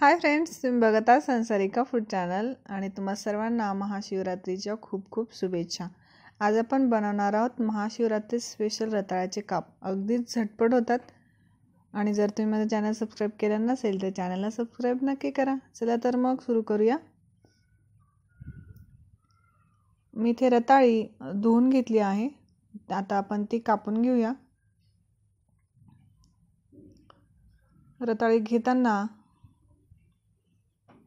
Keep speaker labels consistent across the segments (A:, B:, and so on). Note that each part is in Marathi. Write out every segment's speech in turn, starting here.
A: हाय फ्रेंड्स तुम्ही बघत आहात संसारिका फूड चॅनल आणि तुम्हा सर्वांना महाशिवरात्रीच्या खूप खूप शुभेच्छा. आज आपण बनवणार आहोत महाशिवरात्री स्पेशल रताळ्याचे काप. अगदीच झटपट होतात. आणि जर तुम्ही माझं चॅनल सबस्क्राईब केलं नसेल तर चॅनलला सबस्क्राईब नक्की करा. चला तर मग सुरू करूया. मी इथे रताळी धुवून घेतली आहे. आता आपण ती कापून घेऊया. रताळी घेताना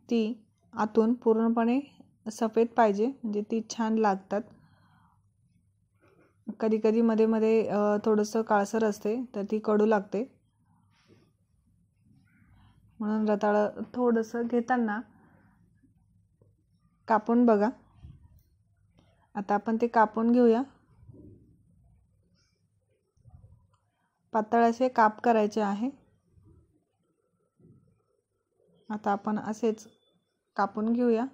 A: ती आतून पूर्णपणे सफेद पाहिजे म्हणजे ती छान लागतात. कधी कधी मध्ये मध्ये थोडंसं काळसर असते तर ती कडू लागते. म्हणून रताळं थोडंसं घेताना कापून बघा. आता आपण ते कापून घेऊया. पातळ असे काप करायचे आहे. आता आपण असेच कापून घेऊया.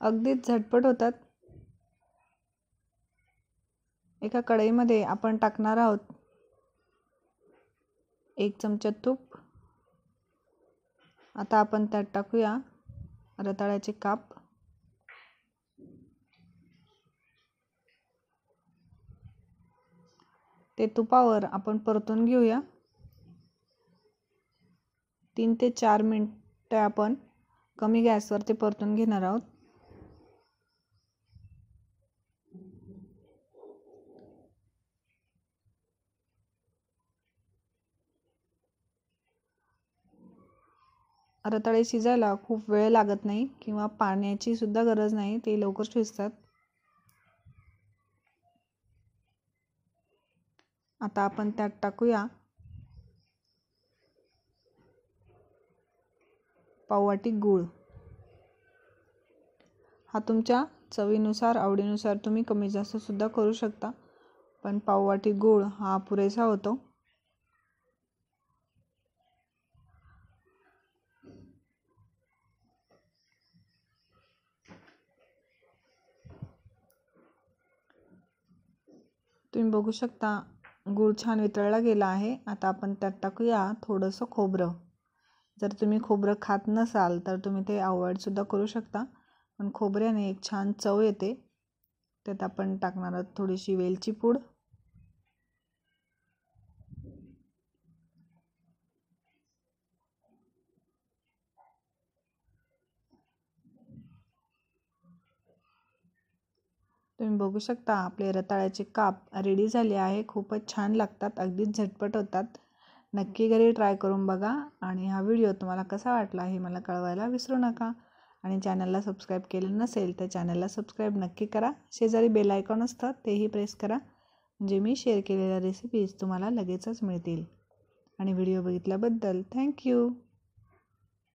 A: अगदीच झटपट होतात. एका कढईमध्ये आपण टाकणार आहोत. एक चमचा तूप. आता आपण त्यात टाकूया रताळ्याचे काप. ते तुपावर आपण परतून घेऊया. तीन ते चार मिनटं आपण कमी गॅसवर ते परतून घेणार आहोत. रताळे शिजायला खूप वेळ लागत नाही किंवा पाण्याची सुद्धा गरज नाही ते लवकर शिजतात. आता आपण त्यात टाकूया. पाववाटी गूळ. हा तुमच्या चवीनुसार आवडीनुसार तुम्ही कमी जास्तसुद्धा करू शकता. पण पाववाटी गूळ हा पुरेसा होतो. तुम्ही बघू शकता गूळ छान वितळला गेला आहे. आता आपण त्यात टाकूया थोडंसं खोबरं. जर तुम्ही खोबरं खात नसाल तर तुम्ही ते अवॉइडसुद्धा करू शकता. पण खोबऱ्याने एक छान चव येते. त्यात आपण टाकणार आहोत थोडीशी वेलची पूड. तुम्ही बघू शकता आपले रताळ्याचे काप रेडी झाले आहे. खूपच छान लागतात अगदीच झटपट होतात. नक्की घरी ट्राय करून बघा आणि हा व्हिडिओ तुम्हाला कसा वाटला हे मला कळवायला विसरू नका. आणि चॅनलला सबस्क्राईब केलं नसेल तर चॅनलला सबस्क्राईब नक्की करा. शेजारी बेल आयकॉन असतं तेही प्रेस करा. म्हणजे मी शेअर केलेल्या रेसिपीज तुम्हाला लगेचच मिळतील. आणि व्हिडिओ बघितल्याबद्दल थँक्यू